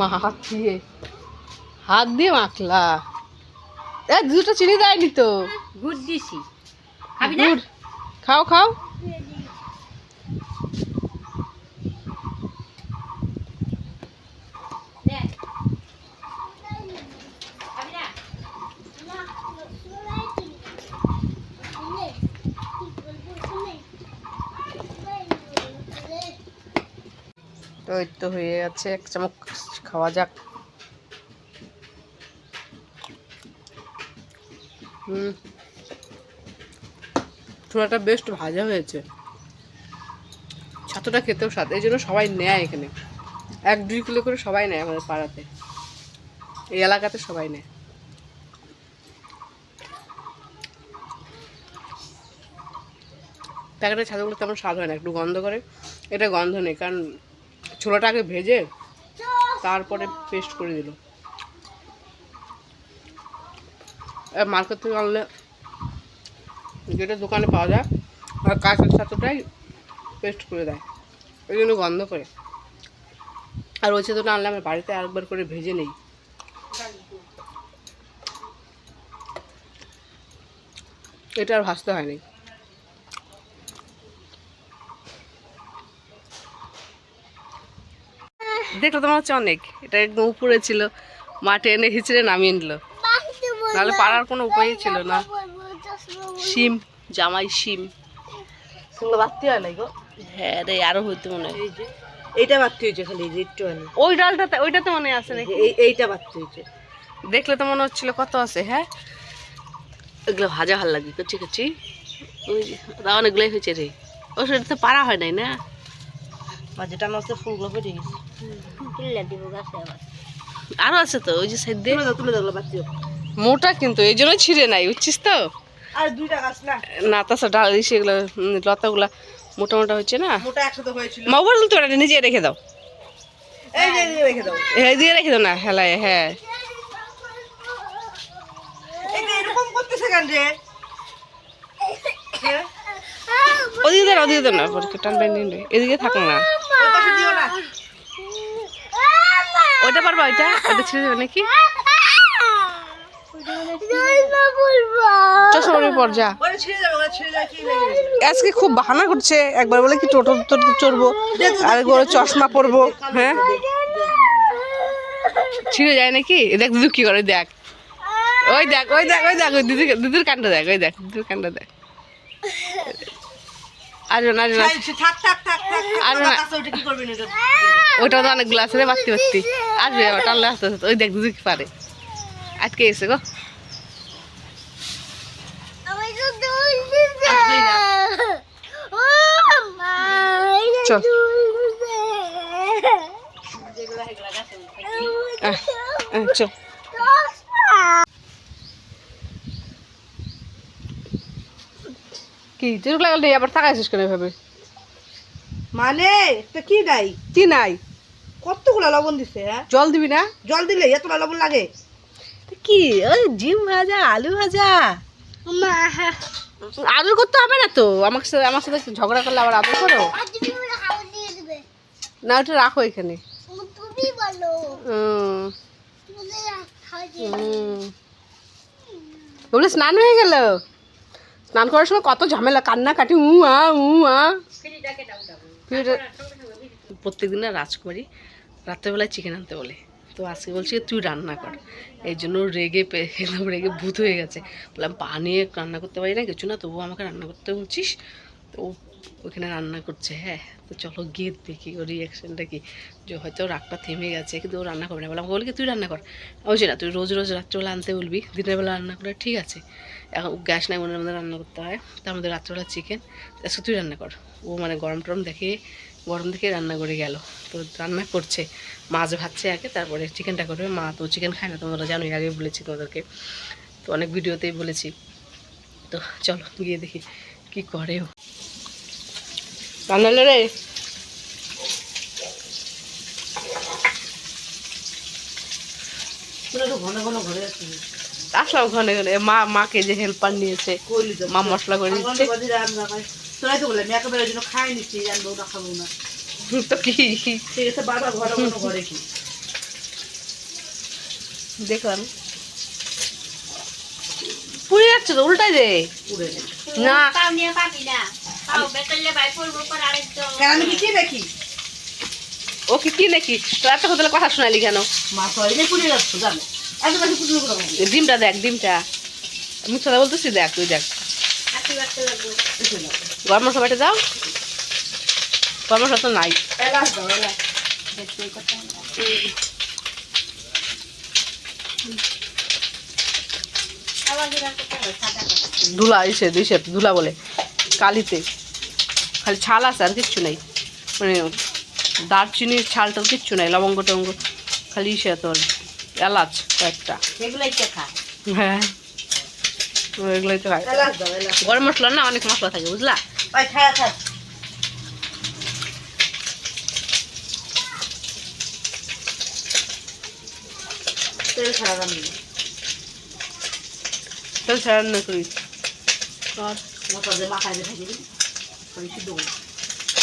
মা হাত দিয়ে। হাত দিয়ে মাখলা। এ দুটো চিনি দেয়নি তো। গুড় দিছি। খাবি না? গুড়। খাও খাও দেখ। খাবি না? তো এই তো হয়ে গেছে, এক চামচ খাওয়া যাক। হুম। বেস্ট ভাজা হয়েছে। ছাতুটা খেতেও স্বাদ, এই জন্য সবাই নেয় এখানে। এক দুই কিলো করে সবাই নেয় আমাদের পাড়াতে। এই এলাকাতে সবাই নেয়। প্যাকেটের ছাতুগুলো তেমন স্বাদ হয় না, একটু গন্ধ করে। এটা গন্ধ নেই, কারণ ছোলাটা আগে ভেজে তারপরে পেস্ট করে দিল। মার্কেট থেকে আনলে যেটা দোকানে পাওয়া যায় আর কাঁচের ছাতুটাই পেস্ট করে দেয়। ওই জন্য গন্ধ করে। আর ওই ছাতুটা আনলে আমি বাড়িতে আরেকবার করে ভেজে নেই। এটা আর ভাজতে হয়নি। দেখল তোমার হচ্ছে অনেক। এটা একদম উপরে ছিল মাঠে এনে হিচড়ে নামিয়ে নিল। নাহলে পাড়ার কোনো উপায়ই ছিল না। শিম জামাই শিম। সেগুলো বাড়তি হয় গো? হ্যাঁ রে আরও হইতে মনে হয়। এইটা বাড়তি হয়েছে খালি একটু ওই ডালটাতে ওইটাতে মনে আছে নাকি? এই এইটা বাড়তি হয়েছে। দেখলে তো মনে হচ্ছিল কত আছে হ্যাঁ? এগুলো ভাজা ভালো লাগবে কচি কচি। ওই অনেকগুলোই হয়েছে রে। ও সেটা তো পারা হয় নাই না? আর যেটা আমার হচ্ছে ফুলগুলো ফেটে গেছে। তুলে দিব গাছে আবার। আরও আছে তো ওই যে সাইড দিয়ে। তুলে দাও ওগুলো মোটা কিন্তু এই জন্যই ছিঁড়ে নাই বুঝছিস তো? আর দুইটা গাছ না? ডাল সেগুলো উম, লতাগুলা মোটা মোটা হচ্ছে না? মোটা একসাথে হয়েছিল। মা বলতো তো এটা নিজে রেখে দাও। এই যে এই রেখে দাও। হ্যাঁ দিয়ে রেখে দাও না হেলায় হ্যাঁ। এরকম করতেছে কেন রে? হ্যাঁ? ওদিকে দেন ওদিকে দেন না পরীক্ষা এদিকে থাকুন না ওই পাশে দিও না ওইটা পারবা ওইটা? ওইটা ছিঁড়ে দেবে নাকি? ওটা ওটা আজকে খুব বাহানা করছে একবার বলে কি টোটো চড়বো বলে চশমা পরবো হ্যাঁ? ছিঁড়ে যায় নাকি? দেখ দিদু কি করে দেখ। ওই দেখ ওই দেখ ওই দেখ ওই দিদি দিদির কাণ্ড দেখ ওই দেখ দিদির কাণ্ড দেখ। না না আর না। ওইটা তো অনেকগুলো গ্লাস রে বাড়তি বাড়তি আসবে আবার টানলে আস্তে আস্তে ওই দেখ দিদি পারে। আটকে গেছে গো। চল। চল। কি যেরকম লাগাল আবার তাকাইছিস কেন এভাবে? মানে? এটা কি নাই? কি নাই? কতগুলো লবণ দিছে হ্যাঁ? জল দিবি না? জল দিলে এতটা লবণ লাগে? কি? ওই ডিম ভাজা আলু ভাজা। আদর করতে হবে না তো? আমার সাথে আমার সাথে ঝগড়া করলে আবার আদর করো? না ওটা রাখো এখানে। বলে। স্নান হয়ে গেল। স্নান করার সময় কত ঝামেলা কান্না কাটি উ আ। উ আ প্রত্যেক দিন না রাজকুমারী রাত্রেবেলায় চিকেন আনতে বলে। তো আজকে বলছি, তুই রান্না কর। এই জন্য রেগে একদম রেগে ভূত হয়ে গেছে। বললাম, পা নিয়ে রান্না করতে পারি না, কিছু না, তবুও আমাকে রান্না করতে বলছিস? তো ওখানে রান্না করছে হ্যাঁ তো চলো গিয়ে দেখি ওর রিয়াকশানটা কি। যে হয়তো রাগটা থেমে গেছে, কিন্তু ও রান্না করবে না। বললাম বলি তুই রান্না কর। বলছি, না, তুই রোজ রোজ রাত্রেবেলা আনতে বলবি, দিনের বেলা রান্না করে ঠিক আছে। এখন গ্যাস নাই মনের মধ্যে রান্না করতে হয়। তার মধ্যে রাত্রেবেলা চিকেন আজকে তুই রান্না কর। ও মানে গরম টরম দেখে, গরম দেখে রান্না করে গেল। তো রান্না করছে। মাছ ভাজছে আগে, তারপরে চিকেনটা করবে। মা তো চিকেন খায় না তোমরা জানোই আগে বলেছি তোমাদেরকে। তো অনেক ভিডিওতেই বলেছি। তো চলো, গিয়ে দেখি কি করে ও। রান্না রে। ঘন ঘন ঘরে যাচ্ছি আসলাম ঘনে ঘনে মা মাকে যে হেল্পার নিয়েছে মা মশলা করে দিচ্ছে। তো তো কি? দেখলাম পুড়ে যাচ্ছে তো উল্টাই দে না পাও নিয়ে পাবি না পাও বেতলে ভাই পড়ব পর আরেকজন কেন আমি কি দেখি? ও কি কি নাকি তোর এত কথা কথা শোনালি কেন? মা যে পুড়ে যাচ্ছে জানো? ডিমটা দেখ ডিমটা। আমি কথা বলতেছি দেখ তুই দেখ। গরম মশলা বেটে দাও। গরম মশলা তো নাই। সাদা ধুলা ইসে ইসে ধুলা বলে কালিতে। খালি ছাল আছে আর কিচ্ছু নেই। মানে দারচিনির ছাল টাল কিচ্ছু নাই লবঙ্গ টবঙ্গ খালি ইসে তোর এলাচ কয়েকটা। হ্যাঁ। তো খায়। গরম মশলা না অনেক মশলা থাকে বুঝলা? তেল ছাড়া তেল ছাড়া না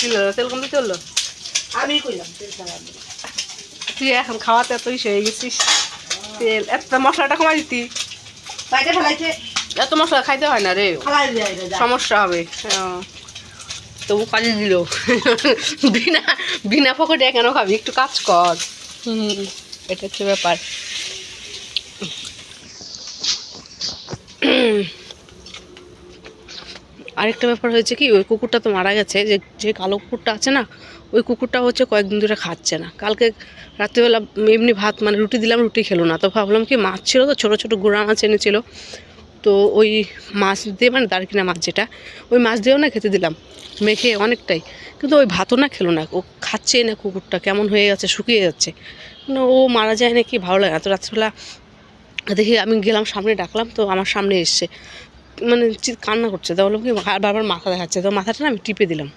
হলো, তেল কমতে চলল? আমি কইলাম তেল ছাড়া তুই এখন খাওয়াতে এত ইসে হয়ে গেছিস। তেল এত মশলাটা কমাই দিতি। এত মশলা খাইতে হয় না রে। সমস্যা হবে। হ্যাঁ। তবু কাজে দিল। বিনা বিনা পকেটে কেন খাবি? একটু কাজ কর। হুম। এটা হচ্ছে ব্যাপার। আরেকটা ব্যাপার হয়েছে কি ওই কুকুরটা তো মারা গেছে। যে যে কালো কুকুরটা আছে না ওই কুকুরটা হচ্ছে কয়েকদিন ধরে খাচ্ছে না। কালকে রাত্রিবেলা এমনি ভাত মানে রুটি দিলাম, রুটি খেলো না। তো ভাবলাম কি মাছ ছিল তো, ছোটো ছোটো গুঁড়া মাছ এনেছিল। তো ওই মাছ দিয়ে মানে দারকিনা মাছ যেটা, ওই মাছ দিয়েও না খেতে দিলাম। মেখে অনেকটাই। কিন্তু ওই ভাতও না খেলো না। ও খাচ্ছে না কুকুরটা, কেমন হয়ে যাচ্ছে, শুকিয়ে যাচ্ছে। মানে ও মারা যায় না কি ভালো লাগে না। তো রাত্রিবেলা দেখি আমি গেলাম, সামনে ডাকলাম, তো আমার সামনে এসছে। মানে কান্না করছে। তো বললাম কি বারবার মাথা দেখাচ্ছে। তো মাথাটা না আমি টিপে দিলাম।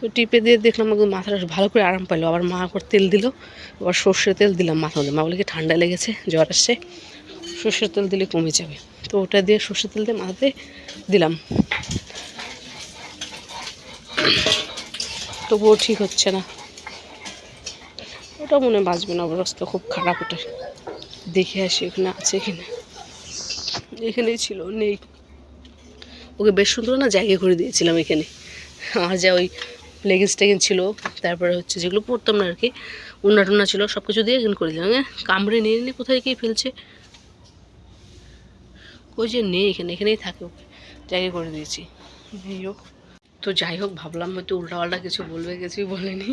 তো টিপে দিয়ে দেখলাম মাথাটা ভালো করে আরাম পাইলো। আবার মা করে তেল দিল। আবার সর্ষের তেল দিলাম মাথা মধ্যে মা বলে, কি ঠান্ডা লেগেছে, জ্বর আসছে। সর্ষের তেল দিলে কমে যাবে। তো ওটা দিয়ে সর্ষের তেল দিয়ে মাথাতে দিলাম। তবুও ঠিক হচ্ছে না। ওটা মনে বাঁচবে না, অবস্থা খুব খারাপ ওটা। দেখে আসি ওখানে আছে কিনা। এখানেই ছিল, নেই। ওকে বেশ সুন্দর না জায়গা করে দিয়েছিলাম এখানে। আমার যা ওই লেগিংস টেগিংস ছিল, তারপরে হচ্ছে যেগুলো পরতাম না আর কি উন্না টুন্না ছিল সব কিছু দিয়ে এখানে করে দিলাম। হ্যাঁ কামড়ে নিয়ে নিয়ে কোথায় গিয়ে ফেলছে? ওই যে নেই এখানে, এখানেই থাকে ওকে ত্যাগে করে দিয়েছি। যাই হোক। তো যাই হোক, ভাবলাম হয়তো উল্টাপাল্টা কিছু বলবে, কিছুই বলেনি।